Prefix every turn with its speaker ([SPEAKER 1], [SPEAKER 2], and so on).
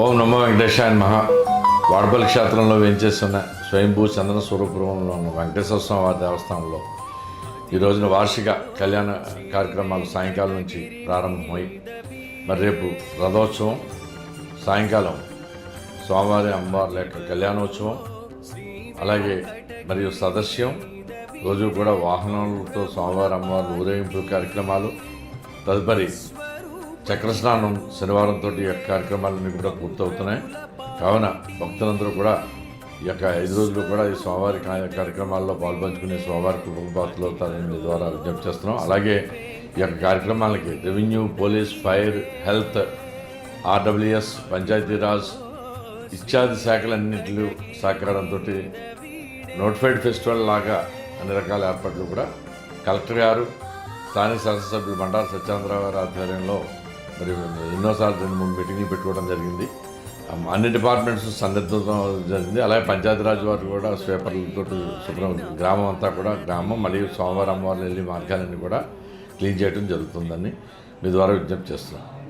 [SPEAKER 1] ఓం నమో వెంకటేశాయ మహా వాడపల్లి క్షేత్రంలో వేయించేస్తున్న స్వయంభూ చందన స్వరూపంలో ఉన్న వెంకటేశ్వర స్వామి వారి దేవస్థానంలో. ఈ రోజున వార్షిక కళ్యాణ కార్యక్రమాలు సాయంకాలం నుంచి ప్రారంభమై మరి రేపు రథోత్సవం సాయంకాలం స్వామివారి అమ్మవారి యొక్క కళ్యాణోత్సవం అలాగే మరియు సదస్యం రోజు కూడా వాహనాలతో స్వామివారి అమ్మవారి ఊరేగింపు కార్యక్రమాలు తదుపరి చక్రస్నానం శనివారంతో ఈ యొక్క కార్యక్రమాలన్నీ కూడా పూర్తవుతున్నాయి. కావున భక్తులందరూ కూడా ఈ యొక్క ఐదు రోజులు కూడా ఈ స్వామివారి కార్యక్రమాల్లో పాల్పంచుకునే స్వామివారి కుటుంబాతులు తన ద్వారా విజ్ఞప్తి చేస్తున్నాం. అలాగే ఈ యొక్క కార్యక్రమాలకి revenue police fire health RWS Panchayati Raj ఇత్యాది శాఖలన్నింటిలో సహకారంతో నోటిఫైడ్ ఫెస్టివల్ లాగా అన్ని రకాల ఏర్పాట్లు కూడా కలెక్టర్ గారు స్థానిక శాసనసభ్యులు బండారు సత్యేంద్రరావు గారి ఆధ్వర్యంలో మరి ఎన్నోసార్లు రెండు మూడు మీటింగ్లు పెట్టుకోవడం జరిగింది. అన్ని డిపార్ట్మెంట్స్ సందర్భం జరిగింది. అలాగే పంచాయతీరాజ్ వారు కూడా స్వేపర్లతో శుభ్రం గ్రామం అంతా కూడా గ్రామం మరియు సోమవారం అమ్మవారిని వెళ్ళి మార్గాలన్నీ కూడా క్లీన్ చేయడం జరుగుతుందని మీ ద్వారా విజ్ఞప్తి చేస్తున్నాను